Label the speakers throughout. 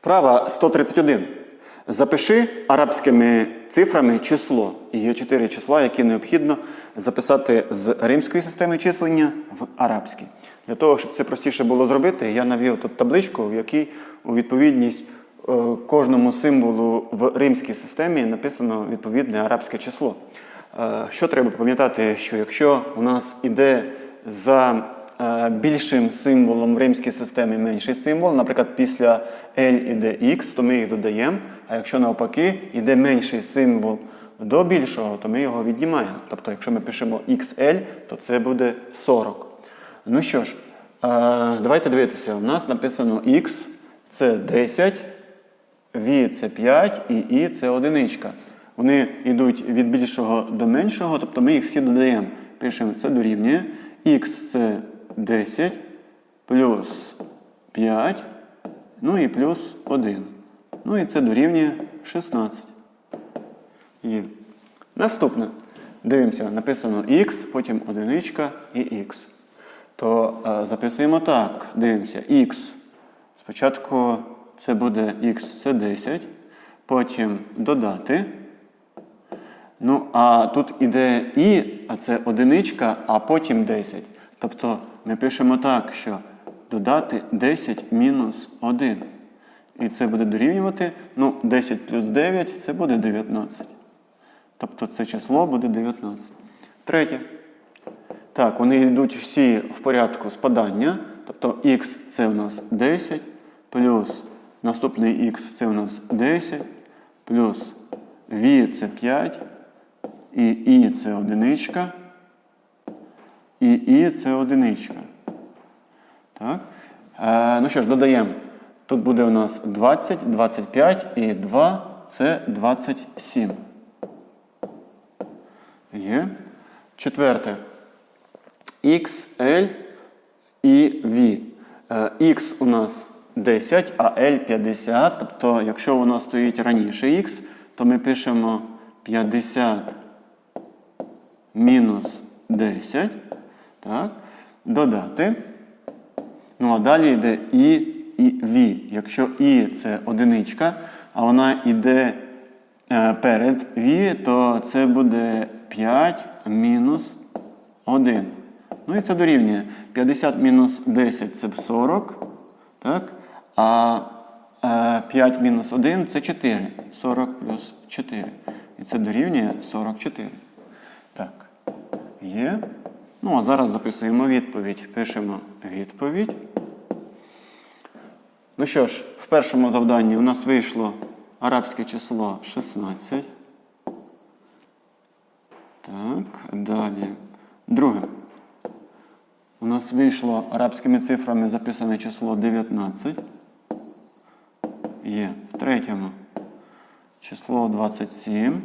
Speaker 1: Вправа 131. Запиши арабськими цифрами число. І є чотири числа, які необхідно записати з римської системи числення в арабській. Для того, щоб це простіше було зробити, я навів тут табличку, в якій у відповідність е, кожному символу в римській системі написано відповідне арабське число. Е, Що треба пам'ятати, що якщо у нас іде за більшим символом в римській системі менший символ, наприклад, після L іде X, то ми їх додаємо, а якщо навпаки іде менший символ до більшого, то ми його віднімаємо. Тобто, якщо ми пишемо XL, то це буде 40. Ну що ж, е, давайте дивитися. У нас написано X це 10, V це 5 і I це одиничка. Вони йдуть від більшого до меншого, тобто ми їх всі додаємо. Пишемо це дорівнює. X це 10 плюс 5, ну і плюс 1. Ну і це дорівнює 16. Є. Наступне. Дивимося, написано x, потім одиничка і x. То е, записуємо так. Дивимося, x. Спочатку це буде x, це 10, потім додати. Ну, а тут іде і, а це одиничка, а потім 10. Тобто ми пишемо так, що додати 10 мінус 1. І це буде дорівнювати, ну, 10 плюс 9 це буде 19. Тобто це число буде 19. Третє. Так, вони йдуть всі в порядку спадання. Тобто х це у нас 10, плюс наступний х це у нас 10, плюс v це 5, і і це одиничка, і і це одиничка. Так? Е, ну що ж, додаємо. Тут буде у нас 20, 25 і 2 це 27. Є. Четверте. XL і V. Е, X у нас 10, а L 50. Тобто, якщо воно стоїть раніше X, то ми пишемо 50 мінус 10. Так. Додати. Ну, а далі йде І і V. Якщо І це одиничка, а вона йде е, перед V, то це буде 5 мінус 1. Ну і це дорівнює. 50 мінус 10 це 40. Так? А е, 5 мінус 1 це 4. 40 плюс 4. І це дорівнює 44. Так. Є. Ну, а зараз записуємо відповідь. Пишемо відповідь. Ну що ж, в першому завданні у нас вийшло арабське число 16. Так, далі. Друге. У нас вийшло арабськими цифрами записане число 19. Є. В третьому число 27.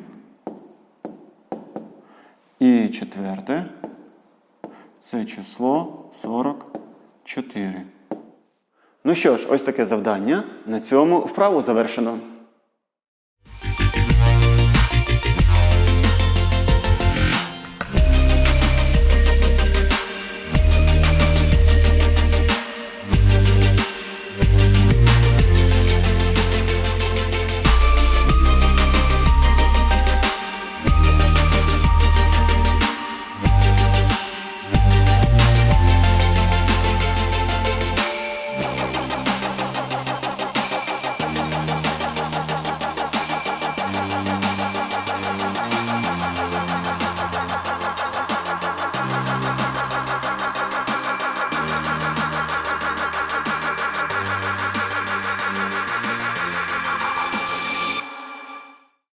Speaker 1: І четверте. Це число 44. Ну що ж, ось таке завдання. На цьому вправу завершено.